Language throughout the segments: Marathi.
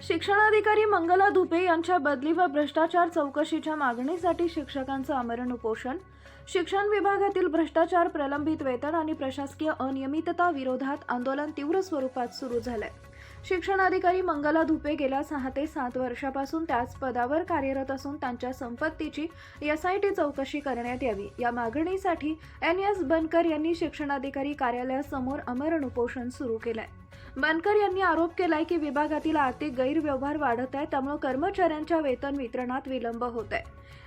शिक्षणाधिकारी मंगला धुपे यांच्या बदली व भ्रष्टाचार चौकशीच्या मागणीसाठी शिक्षकांचं आमरण उपोषण. शिक्षण विभागातील भ्रष्टाचार प्रलंबित वेतन आणि प्रशासकीय अनियमितता विरोधात आंदोलन तीव्र स्वरूपात सुरू झालंय. शिक्षणाधिकारी मंगला धुपे गेल्या सहा ते सात वर्षापासून त्याच पदावर कार्यरत असून त्यांच्या संपत्तीची यस आय टी चौकशी करण्यात यावी. या मागणीसाठी एन एस बनकर यांनी शिक्षणाधिकारी कार्यालयासमोर अमरण उपोषण सुरू केलंय. बनकर यांनी आरोप केलाय की विभागातील आर्थिक गैरव्यवहार वाढत आहे त्यामुळे कर्मचाऱ्यांच्या वेतन वितरणात विलंब होत आहे.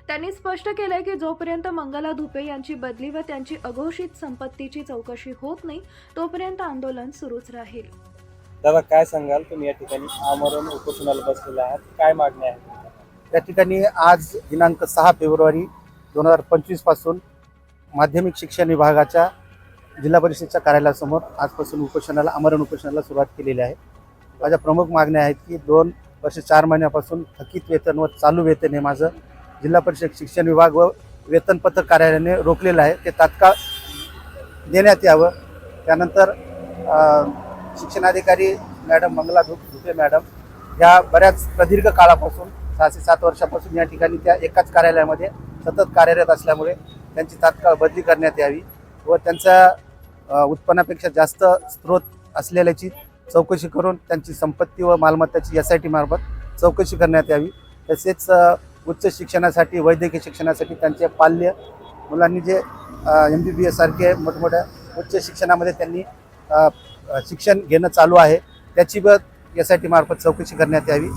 त्यांनी स्पष्ट केलंय की जोपर्यंत मंगला धुपे यांची बदली व त्यांची अघोषित संपत्तीची चौकशी होत नाही तोपर्यंत आंदोलन सुरूच राहील. दादा काय सांगाल तुम्ही या ठिकाणी? आमरण उपोषणाला बसलेला आहात. काय मागण्या आहेत या ठिकाणी आज दिनांक सहा फेब्रुवारी दोन हजार पंचवीसपासून माध्यमिक शिक्षण विभागाच्या जिल्हा परिषदेच्या कार्यालयासमोर आजपासून उपोषणाला आमरण उपोषणाला सुरुवात केलेली आहे. माझ्या प्रमुख मागण्या आहेत की दोन वर्ष चार महिन्यापासून थकीत वेतन व चालू वेतन हे माझं जिल्हा परिषद शिक्षण विभाग व वेतनपत्र कार्यालयाने रोखलेलं आहे. ते तात्काळ देण्यात यावं. त्यानंतर शिक्षणाधिकारी मॅडम मंगला धुप धुपे मॅडम ह्या बऱ्याच प्रदीर्घ काळापासून सहा ते सात वर्षापासून या ठिकाणी त्या एकाच कार्यालयामध्ये सतत कार्यरत असल्यामुळे त्यांची तात्काळ बदली करण्यात यावी व त्यांचा उत्पन्नापेक्षा जास्त स्रोत असलेल्याची चौकशी करून त्यांची संपत्ती व मालमत्ताची एस आय टी मार्फत चौकशी करण्यात यावी. तसेच उच्च शिक्षणासाठी वैद्यकीय शिक्षणासाठी त्यांचे पाल्य मुलांनी जे एम बी बी एस सारखे मोठमोठ्या उच्च शिक्षणामध्ये त्यांनी शिक्षण घेणं चालू आहे. त्याची व एस आय टी मार्फत चौकशी करण्यात यावी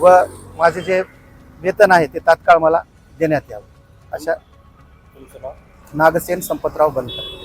व माझे जे वेतन आहे ते तात्काळ मला देण्यात यावं. अशा नागसेन संपतराव बनकर.